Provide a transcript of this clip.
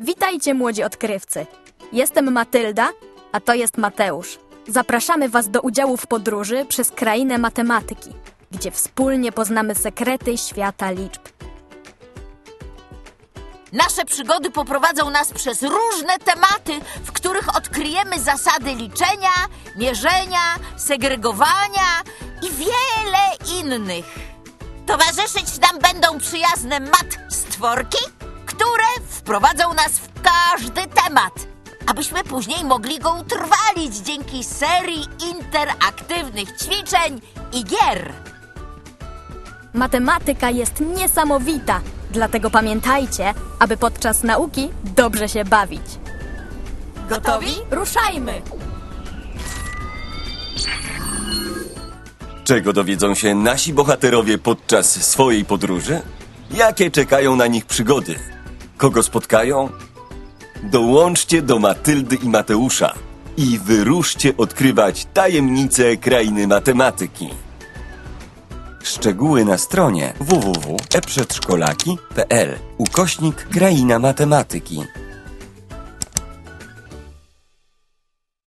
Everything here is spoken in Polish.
Witajcie, młodzi odkrywcy. Jestem Matylda, a to jest Mateusz. Zapraszamy Was do udziału w podróży przez krainę matematyki, gdzie wspólnie poznamy sekrety świata liczb. Nasze przygody poprowadzą nas przez różne tematy, w których odkryjemy zasady liczenia, mierzenia, segregowania i wiele innych. Towarzyszyć nam będą przyjazne mat stworki, które wprowadzą nas w każdy temat, abyśmy później mogli go utrwalić dzięki serii interaktywnych ćwiczeń i gier. Matematyka jest niesamowita, dlatego pamiętajcie, aby podczas nauki dobrze się bawić. Gotowi? Ruszajmy! Czego dowiedzą się nasi bohaterowie podczas swojej podróży? Jakie czekają na nich przygody? Kogo spotkają? Dołączcie do Matyldy i Mateusza i wyruszcie odkrywać tajemnice krainy matematyki. Szczegóły na stronie www.eprzedszkolaki.pl Ukośnik Kraina Matematyki